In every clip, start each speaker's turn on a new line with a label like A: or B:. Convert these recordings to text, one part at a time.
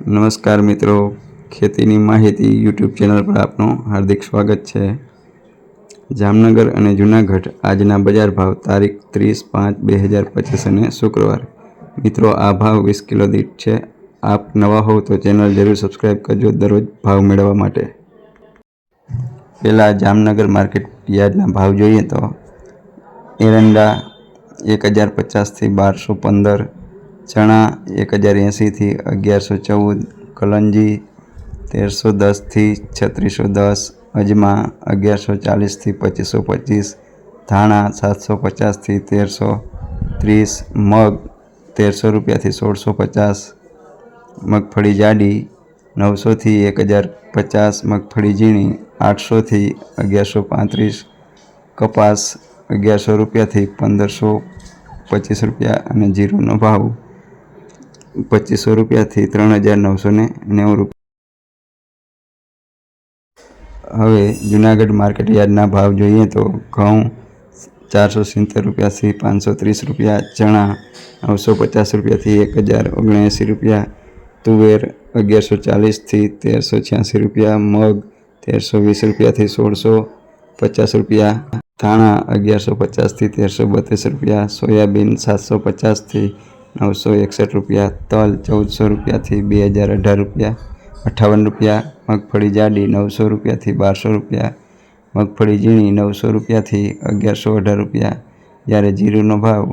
A: નમસ્કાર મિત્રો. ખેતીની માહિતી યુટ્યુબ ચેનલ પર આપનું હાર્દિક સ્વાગત છે. જામનગર અને જૂનાગઢ આજના બજાર ભાવ તારીખ ત્રીસ પાંચ બે હજાર પચીસ અને શુક્રવાર. મિત્રો, આ ભાવ વીસ કિલો દીઠ છે. આપ નવા હોવ તો ચેનલ જરૂર સબસ્ક્રાઈબ કરજો દરરોજ ભાવ મેળવવા માટે. પહેલાં જામનગર માર્કેટ યાર્ડના ભાવ જોઈએ તો એરંડા એક હજાર પચાસથી બારસો પંદર ચણા એક હજાર એંશીથી અગિયારસો ચૌદ કલંજી તેરસો દસથી છત્રીસો દસ અજમા અગિયારસો ચાલીસથી પચીસો પચીસ ધાણા સાતસો પચાસથી તેરસો ત્રીસ મગ તેરસો રૂપિયાથી સોળસો પચાસ મગફળી જાડી નવસોથી એક હજાર પચાસ મગફળી ઝીણી આઠસોથી અગિયારસો પાંત્રીસ કપાસ અગિયારસો રૂપિયાથી પંદરસો પચીસ રૂપિયા અને જીરુનો ભાવ પચીસો રૂપિયાથી ત્રણ હજાર નવસો ને નેવું રૂપિયા હવે જુનાગઢ માર્કેટ યાર્ડના ભાવ જોઈએ તો ઘઉં ચારસો સિત્તેર રૂપિયાથી પાંચસો ત્રીસ રૂપિયા, ચણા નવસો પચાસ રૂપિયાથી એક હજાર ઓગણએંસી રૂપિયા, તુવેર અગિયારસો ચાલીસથી તેરસો છ્યાસી રૂપિયા, મગ તેરસો વીસ રૂપિયાથી સોળસો પચાસ રૂપિયા, ધાણા અગિયારસો પચાસથી તેરસો બત્રીસ રૂપિયા, સોયાબીન સાતસો પચાસથી નવસો એકસઠ રૂપિયા, તલ ચૌદસો રૂપિયાથી બે હજાર અઢાર રૂપિયા અઠ્ઠાવન રૂપિયા, મગફળી જાડી નવસો રૂપિયાથી બારસો રૂપિયા, મગફળી ઝીણી નવસો રૂપિયાથી અગિયારસો અઢાર રૂપિયા. જ્યારે જીરુનો ભાવ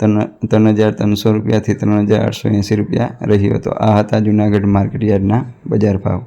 A: ત્રણ ત્રણ હજાર ત્રણસો રૂપિયાથી ત્રણ હજાર આઠસો એંસી રૂપિયા રહ્યો હતો આ હતા જૂનાગઢ માર્કેટ યાર્ડના બજાર ભાવ.